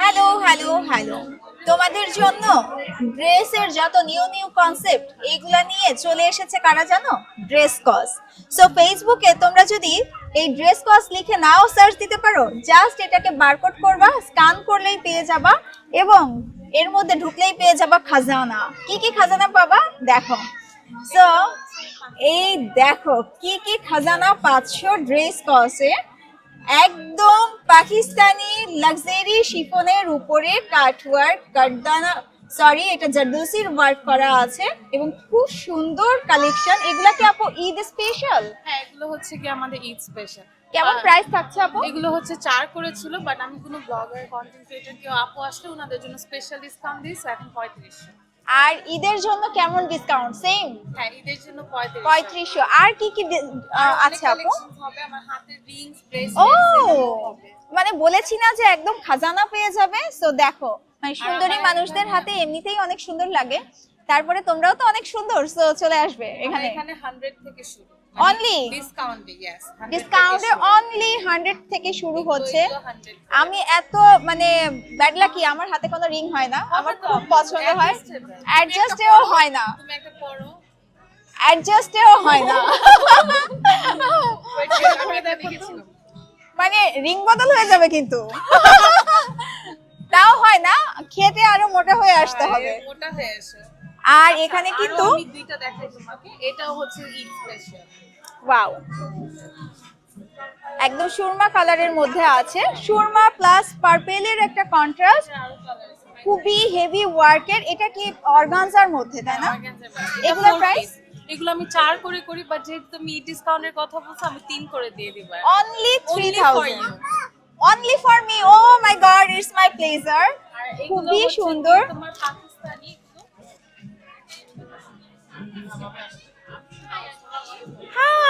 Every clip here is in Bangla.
হ্যালো হ্যালো হ্যালো তোমাদের জন্য ড্রেসের যত নিউ নিউ কনসেপ্ট এইগুলা নিয়ে চলে এসেছে কারা জানো? ড্রেস কস সো ফেসবুকে তোমরা যদি এই ড্রেস কস লিখে নাও সার্চ দিতে পারো জাস্ট এটাকে বারকোড করবা স্ক্যান করলেই পেয়ে যাবা, এবং এর মধ্যে ঢুকলেই পেয়ে যাবা খাজানা। কি কি খাজানা পাবা? দেখো। সো এই দেখো, কি কি খাজানা পাচ্ছ ড্রেস কসে একদম পাকিস্তানি লাক্সারি শিফনের উপরে কাটওয়ার্ক কাটদানা সরি এটা জারদোসির ওয়ার্ক করা আছে এবং খুব সুন্দর কালেকশন এগুলা কি আপু ঈদ স্পেশাল হ্যাঁ এগুলো হচ্ছে কি আমাদের ঈদ স্পেশাল কেমন প্রাইস থাকছে আপু? এগুলো হচ্ছে চার করেছিল বাট আমি কোনো ব্লগার কন্টেন্ট ক্রিয়েটর কেউ আপু আসলে ওনাদের জন্য স্পেশাল ডিসকাউন্ট দিই এখন পঁয়ত্রিশশো আর ঈদের জন্য কেমন ডিসকাউন্ট সেম হ্যাঁ ঈদের জন্য পঁয়ত্রিশ পঁয়ত্রিশশো। আর কি কি আছে আপু? হবে আমার হাতের রিংস ব্রেসলেট ও! মানে বলেছি না যে একদম খাজানা পেয়ে যাবে সো দেখো মানে সুন্দরী মানুষদের হাতে এমনিতেই অনেক সুন্দর লাগে। তারপরে তোমরাও তো অনেক সুন্দর সো চলে আসবে এখানে। এখানে হান্ড্রেড থেকে শুরু। Only? ডিসকাউন্টে ডিসকাউন্টে অনলি হান্ড্রেড থেকে শুরু হচ্ছে। আমি এত মানে ব্যাড লাকি আমার হাতে কোনো রিং হয় না। আমার খুব পছন্দ হয়। অ্যাডজাস্টেও হয় না। তুমি একটা পরো। অ্যাডজাস্টেও হয় না। মানে রিং বদল হয়ে যাবে কিন্তু। তাও হয় না। খেতে আরও মোটা হয়ে আসতে হবে। মোটা হয়ে এসে আর এখানে আরও কিন্তু আমি দুইটা দেখাই তোমাকে। এটাও হচ্ছে ঈদ স্পেশাল ওয়াও। একদম সুরমা কালারের মধ্যে আছে। সুরমা প্লাস পার্পেলের একটা কন্ট্রাস্ট খুবই হেভি ওয়ার্কের এটা কি অর্গানজার মধ্যে তাই না? এগুলোর প্রাইস এগুলো আমি চার করে করি বাট যেহেতু তুমি ডিসকাউন্টের কথা বলছো আমি তিন করে দিয়ে দিব only three thousand only for me oh my God it's my pleasure খুবই সুন্দর। তোমার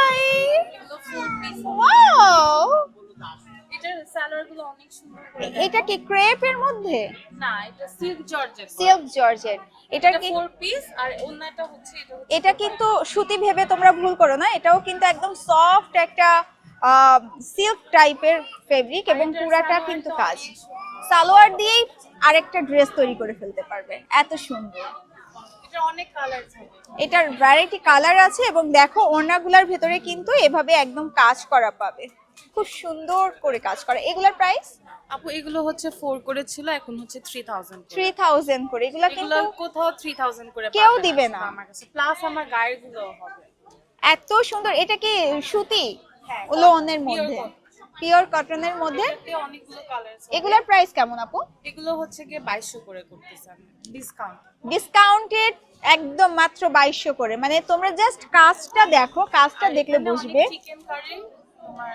হাই ওয়াও সালোয়ারগুলো অনেক সুন্দর এটা কি ক্রেপের মধ্যে? না এটা সিল্ক জর্জেট সিল্ক জর্জেট এটা এটা কি ফোর পিস আর অন্যটা হচ্ছে এটা হচ্ছে এটা কিন্তু সুতি ভেবে তোমরা ভুল করো না। এটাও কিন্তু একদম সফট একটা সিল্ক টাইপের ফেব্রিক এবং পুরাটা কিন্তু কাজ। সালোয়ার দিয়েই আরেকটা ড্রেস তৈরি করে ফেলতে পারবে। এত সুন্দর এটা অনেক কালার থাকে এটার ভ্যারাইটি কালার আছে এবং দেখো ওড়নাগুলার ভেতরে কিন্তু এভাবে একদম কাজ করা পাবে। খুব সুন্দর করে কাজ করা। এগুলার প্রাইস আপু এগুলো হচ্ছে ফোর করে ছিল এখন হচ্ছে থ্রি থাউজেন্ড থ্রি থাউজেন্ড করে। এগুলো কিন্তু কোথাও থ্রি থাউজেন্ড করে কেউ দিবে না। আমার কাছে। প্লাস আমার গায়েরগুলো হবে। এত সুন্দর। এটা কি সুতি? হ্যাঁ, লোনের মধ্যে। পিওর কটনের মধ্যে? এটাতে অনেকগুলো কালার এগুলার প্রাইস কেমন আপু? এগুলো হচ্ছে গিয়ে বাইশশো করে করতেছে আমি। ডিসকাউন্ট ডিসকাউন্টেড একদম মাত্র বাইশশো করে। মানে তোমরা জাস্ট কাজটা দেখো কাজটা দেখলে বুঝবে। চিকেন কারি তোমার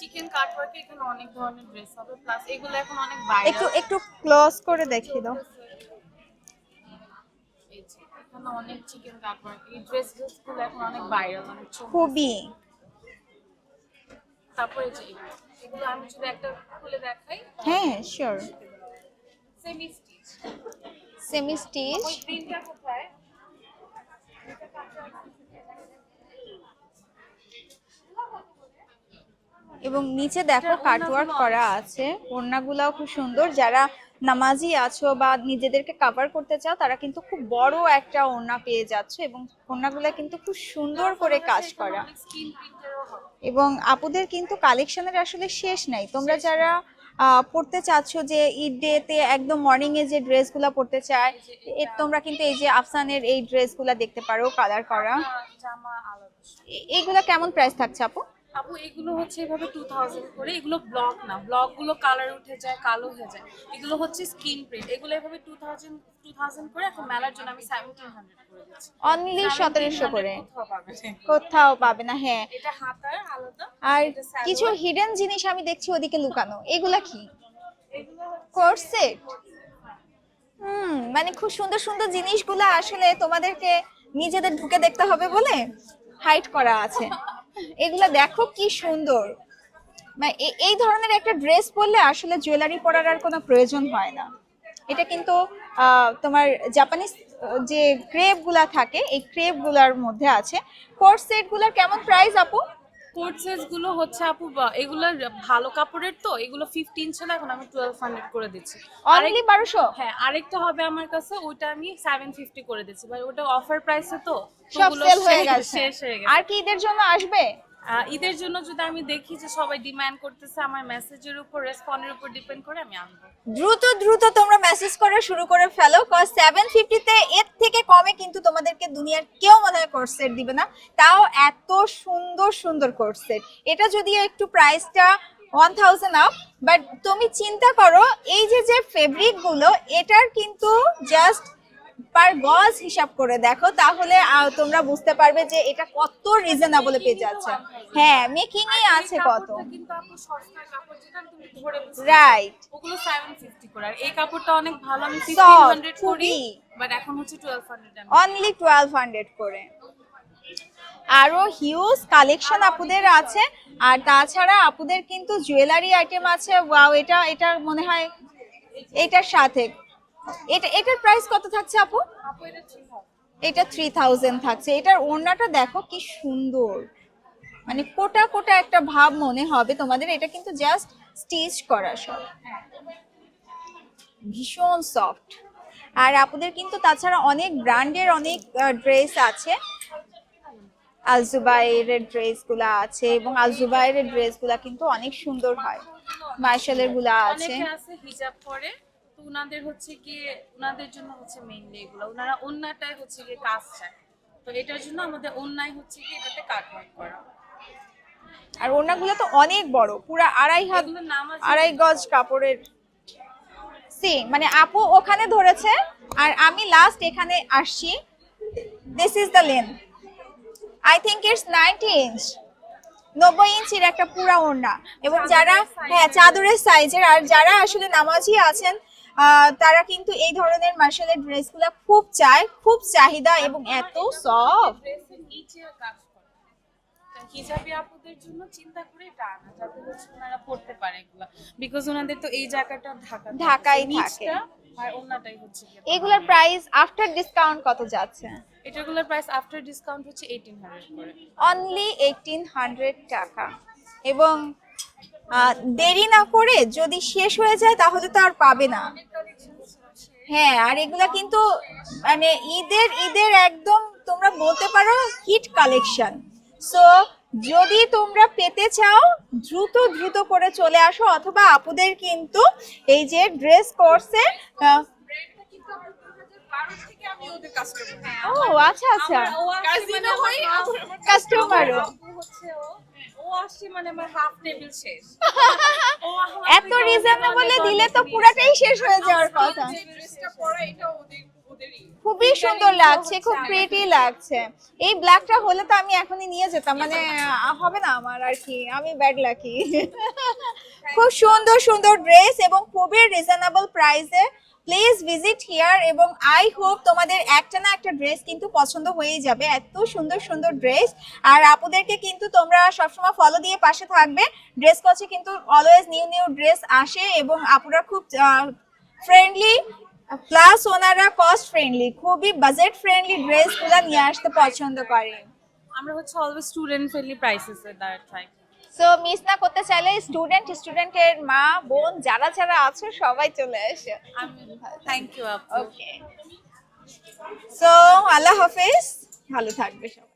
চিকেন কাটওয়ার্কে এখানে অনেক ধরনের ড্রেস হবে। প্লাস এগুলো এখন অনেক একটু ভাইরাল একটু ক্লোজ করে দেখিয়ে দাও। এখানে অনেক চিকেন কাটওয়ার্ক এই ড্রেসগুলো এখন অনেক ভাইরাল অনেক খুবই। তারপরে যে এগুলো এগুলো আমি যদি একটা খুলে দেখাই হ্যাঁ sure semi stitch semi stitch ওই কোথায়? এবং নিচে দেখো কাটওয়ার্ক করা আছে। ওড়নাগুলাও খুব সুন্দর। যারা নামাজি আছো বা নিজেদেরকে কাভার করতে চাও তারা কিন্তু খুব বড় একটা ওড়না পেয়ে যাচ্ছে এবং ওড়নাগুলা কিন্তু খুব সুন্দর করে কাজ করা। এবং আপুদের কিন্তু কালেকশনের আসলে শেষ নাই। তোমরা যারা আহ, পড়তে চাচ্ছ যে ঈদ ডেতে একদম মর্নিং এ যে ড্রেসগুলো পড়তে চায় তোমরা কিন্তু এই যে আফসানের এই ড্রেসগুলো দেখতে পারো কালার করা। জামা এইগুলা কেমন প্রাইস থাকছে আপু? আপু এগুলো হচ্ছে এভাবে টু থাউজেন্ড করে এগুলো ব্লক না ব্লকগুলো কালার উঠে যায় কালো হয়ে যায়। এগুলো হচ্ছে স্কিন প্রিন্ট এগুলো এভাবে টু থাউজেন্ড টু থাউজেন্ড করে এখন মেলার জন্য আমি সেভেন্টিন হান্ড্রেড করে দিচ্ছি। অনলি সতেরোশো করে। কোথাও পাবে না। হ্যাঁ। এটা হাতার আলাদা আর কিছু হিডেন জিনিস আমি দেখছি ওদিকে লুকানো এগুলা কি? কোর্সেট হুম মানে খুব সুন্দর সুন্দর জিনিসগুলো আসলে তোমাদেরকে নিজেদের ঢুকে দেখতে হবে বলে হাইট করা আছে। এগুলা দেখো কি সুন্দর। মানে এই ধরনের একটা ড্রেস পরলে আসলে জুয়েলারি পরার আর কোনো প্রয়োজন হয় না। এটা কিন্তু তোমার জাপানিজ যে ক্রেপগুলা থাকে, এই ক্রেপগুলার মধ্যে আছে। কোর্স সেটগুলার কেমন প্রাইস আপু? কোট সেটসগুলো হচ্ছে আপু এগুলো ভালো কাপড়ের তো এগুলো ফিফটিন ছিল এখন আমি টুয়েলভ হান্ড্রেড করে দিচ্ছি। অনলি বারোশো? হ্যাঁ আরেকটা হবে আমার কাছে ওইটা আমি সেভেন ফিফটি করে দিচ্ছি। ভাই ওটা অফার প্রাইসে তো তো সব সেল হয়ে গেছে। শেষ হয়ে গেছে। আর কি ঈদের জন্য আসবে? ঈদের জন্য যদি আমি দেখি যে সবাই ডিমান্ড করতেছে, আমার মেসেজের উপর রেসপন্ডের উপর ডিপেন্ড করে আমি আনব। দ্রুত দ্রুত তোমরা মেসেজ করে শুরু করে ফেলো কজ সেভেন ফিফটিতে এর থেকে কমে কিন্তু তোমাদেরকে দুনিয়ার কেউ মনে হয় কোর্সেট দিবে না। তাও এত সুন্দর সুন্দর কোর্সেট এটা যদিও একটু প্রাইসটা ওয়ান থাউজেন্ড আপ বাট তুমি চিন্তা করো, এই যে যে ফেব্রিকগুলো, এটার কিন্তু জাস্ট পার গজ হিসাব করে দেখো তাহলে তোমরা বুঝতে পারবে যে এটা কত রিজনেবল পেয়ে যাচ্ছে। হ্যাঁ মেকিং এ আছে কত। কিন্তু আপু সস্তার কাপড় যেটা তুমি ধরে রাইট ওগুলো সেভেন ফিফটি করে। আর এই কাপড়টা অনেক ভালো আমি Soft, ফিফটিন হান্ড্রেড করি বাট এখন হচ্ছে twelve hundred only twelve hundred করে। আরও হিউজ কালেকশন আপুদের আছে। আর তাছাড়া আপুদের কিন্তু জুয়েলারি আইটেম আছে। ওয়াও এটা এটা মনে হয় এটার সাথে। এটা এটার প্রাইস কত থাকছে আপু? এটা থ্রি থাউজেন্ড থাকছে। এটার ওড়নাটা দেখো কি সুন্দর। মানে কোটা কোটা একটা ভাব মনে হবে তোমাদের। এটা কিন্তু জাস্ট স্টিচ করা সব। ভীষণ সফট আর আপুদের কিন্তু তাছাড়া অনেক ব্র্যান্ডের অনেক ড্রেস আছে। আলজুবাইরের ড্রেসগুলো আছে এবং আলজুবাইরের ড্রেসগুলো কিন্তু অনেক সুন্দর হয়। মার্শালেরগুলা আছে। আছে হিজাব পরে। তো উনাদের হচ্ছে গিয়ে উনাদের জন্য হচ্ছে মেইনলি এগুলো। উনারা অন্যটাই হচ্ছে গিয়ে কাজ চায়। তো এটার জন্য আমাদের অন্যায় হচ্ছে গিয়ে এটাতে কাট করা। আর ওড়নাগুলো তো অনেক বড় পুরা আড়াই হাত আড়াই গজ কাপড়ের। সি মানে আপু ওখানে ধরেছে আর আমি লাস্ট এখানে আসছি। This is the length I think it's ninety inch নব্বই ইঞ্চির একটা পুরা ওড়না। এবং যারা হ্যাঁ চাদরের সাইজের আর যারা আসলে নামাজি আছেন তারা কিন্তু এই ধরনের মার্শালের ড্রেসগুলো খুব চায় খুব চাহিদা এবং এত সফট তা হিজাবি আপুদের জন্য চিন্তা করে এটা আনা যাতে হচ্ছে ওনারা পড়তে পারে এগুলা। বিকজ ওনাদের তো এই জায়গাটা ঢাকা নিচটা থাকে। আর অন্যটাই হচ্ছে এগুলোর প্রাইস আফটার ডিসকাউন্ট কত যাচ্ছে? এটাগুলোর প্রাইস আফটার ডিসকাউন্ট হচ্ছে এইটিন হান্ড্রেড করে। অনলি এইটিন হান্ড্রেড টাকা। এবং দেরি না করে যদি শেষ হয়ে যায় তাহলে তো আর পাবে না। হ্যাঁ আর এগুলা কিন্তু মানে ঈদের ঈদের একদম তোমরা বলতে পারো হিট কালেকশন সো যদি তোমরা পেতে চাও দ্রুত দ্রুত করে চলে আসো অথবা আপুদের কিন্তু এই যে ড্রেস কোর্সে ব্র্যান্ডটা কিন্তু আমার 2012 থেকে আমি ওদের কাস্টমার ও আচ্ছা আচ্ছা। কাস্টমারও আসছে মানে আমার হাফ টেবিল শেষ। এত রিজনেবলে দিলে তো পুরাটাই শেষ হয়ে যাওয়ার কথা। ড্রেসটা পরা এটা ওদের খুবই সুন্দর লাগছে খুব প্রিটি লাগছে। এই ব্ল্যাকটা হলে তো আমি এখনই নিয়ে যেতাম মানে হবে না আমার আর কি। আমি ব্যাড লাকি খুব সুন্দর সুন্দর ড্রেস এবং খুবই রিজনেবল প্রাইসে প্লিজ ভিজিট হিয়ার এবং আই হোপ তোমাদের একটা না একটা ড্রেস কিন্তু পছন্দ হয়েই যাবে। এত সুন্দর সুন্দর ড্রেস আর আপুদেরকে কিন্তু তোমরা সবসময় ফলো দিয়ে পাশে থাকবে। ড্রেস কচে কিন্তু অলওয়েজ নিউ নিউ ড্রেস আসে এবং আপুরা খুব ফ্রেন্ডলি প্লাস ওনারা কস্ট ফ্রেন্ডলি খুবই বাজেট ফ্রেন্ডলি ড্রেসগুলো নিয়ে আসতে পছন্দ করে। আমরা হচ্ছে অলওয়েজ স্টুডেন্ট ফ্রেন্ডলি প্রাইসেস এর দ্বারা ট্রাই সো মিস না করতে চাইলে স্টুডেন্ট স্টুডেন্টের মা বোন যারা যারা আছে সবাই চলে আসে। Thank you okay so Allah হাফিজ। ভালো থাকবে সব।